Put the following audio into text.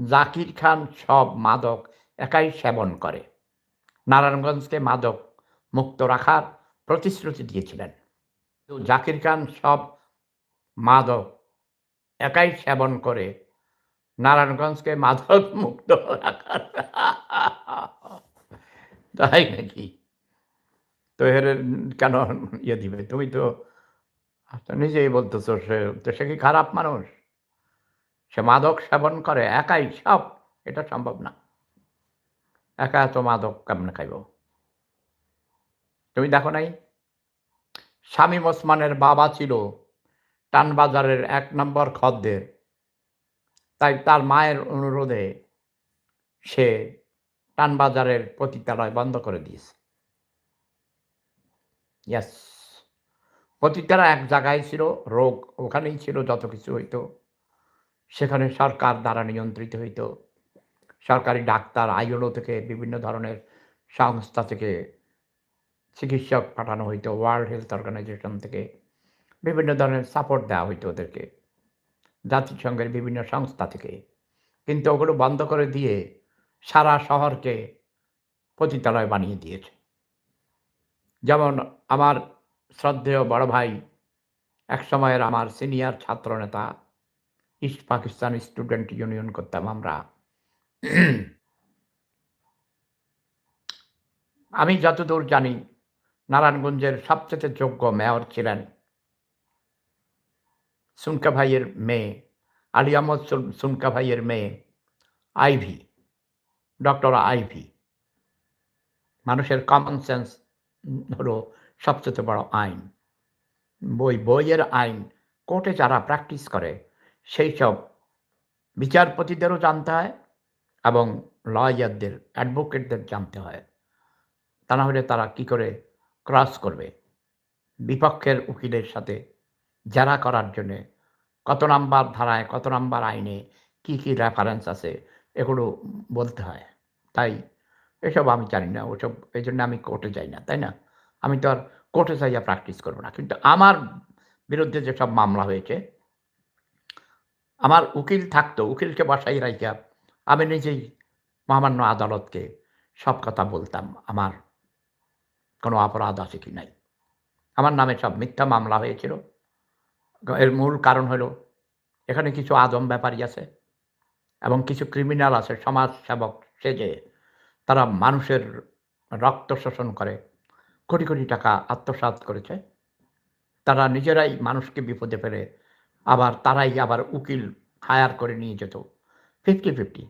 জাকির খান সব মাদক একাই সেবন করে। নারায়ণগঞ্জকে মাদক মুক্ত রাখার প্রতিশ্রুতি দিয়েছিলেন। জাকির খান সব মাদক একাই সেবন করে নারায়ণগঞ্জকে মাদক মুক্ত রাখার। তাই নাকি? তো এর কেন ইয়ে দিবে? তুমি তো নিজেই বলতেছো সে, তো সে কি খারাপ মানুষ? সে মাদক সেবন করে, একাই সব। এটা সম্ভব না। একা এত মাদক কেমনে খাইব? তুমি দেখো নাই? শামীম ওসমানের বাবা ছিল টানবাজারের এক নম্বর খদ্দের। তাই তার মায়ের অনুরোধে সে টানবাজারের পতিতালয় বন্ধ করে দিয়েছে। পতিতারা এক জায়গায় ছিল, রোগ ওখানেই ছিল, যত কিছু হইতো। সেখানে সরকার দ্বারা নিয়ন্ত্রিত হইতো। সরকারি ডাক্তার আইএলও থেকে বিভিন্ন ধরনের সংস্থা থেকে চিকিৎসক পাঠানো হইতো ওয়ার্ল্ড হেলথ অর্গানাইজেশন থেকে বিভিন্ন ধরনের সাপোর্ট দেওয়া হইতো ওদেরকে, জাতিসংঘের বিভিন্ন সংস্থা থেকে। কিন্তু ওগুলো বন্ধ করে দিয়ে সারা শহরকে পতিতালয় বানিয়ে দিয়েছে। যেমন আমার শ্রদ্ধেয় বড় ভাই এক সময়ের আমার সিনিয়র ছাত্র নেতা ইস্ট পাকিস্তান স্টুডেন্ট ইউনিয়ন করতাম আমরা। আমি যতদূর জানি, নারায়ণগঞ্জের সবচেয়ে যোগ্য মেয়র ছিলেন সুনকা ভাইয়ের মেয়ে, আলী আহমদ সুন- সুনকা ভাইয়ের মেয়ে, আইভি, ডক্টর আইভি। মানুষের কমন সেন্স হলো সবচেয়ে বড় আইন। বই, বইয়ের আইন, কোর্টে যারা প্র্যাকটিস করে সেই সব বিচারপতিদেরও জানতে হয় এবং লয়ারদের অ্যাডভোকেটদের জানতে হয়। তা না হলে তারা কি করে ক্রস করবে? বিপক্ষের উকিলের সাথে জেরা করার জন্যে কত নাম্বার ধারায়, কত নাম্বার আইনে কি কি রেফারেন্স আছে এগুলো বলতে হয়। তাই এসব আমি জানি না, ওসব এই জন্য আমি কোর্টে যাই না, তাই না? আমি তো আর কোর্টে যাইয়া প্র্যাকটিস করব না। কিন্তু আমার বিরুদ্ধে যেসব মামলা হয়েছে আমার উকিল থাকতো, উকিলকে বসাই রাখিয়া আমি নিজেই মহামান্য আদালতকে সব কথা বলতাম, আমার কোনো অপরাধ আছে কি নাই? আমার নামে সব মিথ্যা মামলা হয়েছিল। এর মূল কারণ হলো, এখানে কিছু আদম ব্যাপারী আছে এবং কিছু ক্রিমিনাল আছে, সমাজ সেবক, সেজে তারা মানুষের রক্ত শোষণ করে, কোটি কোটি টাকা আত্মসাৎ করেছে। তারা নিজেরাই মানুষকে বিপদে ফেলে আবার তারাই আবার উকিল হায়ার করে নিয়ে যেত। Fifty fifty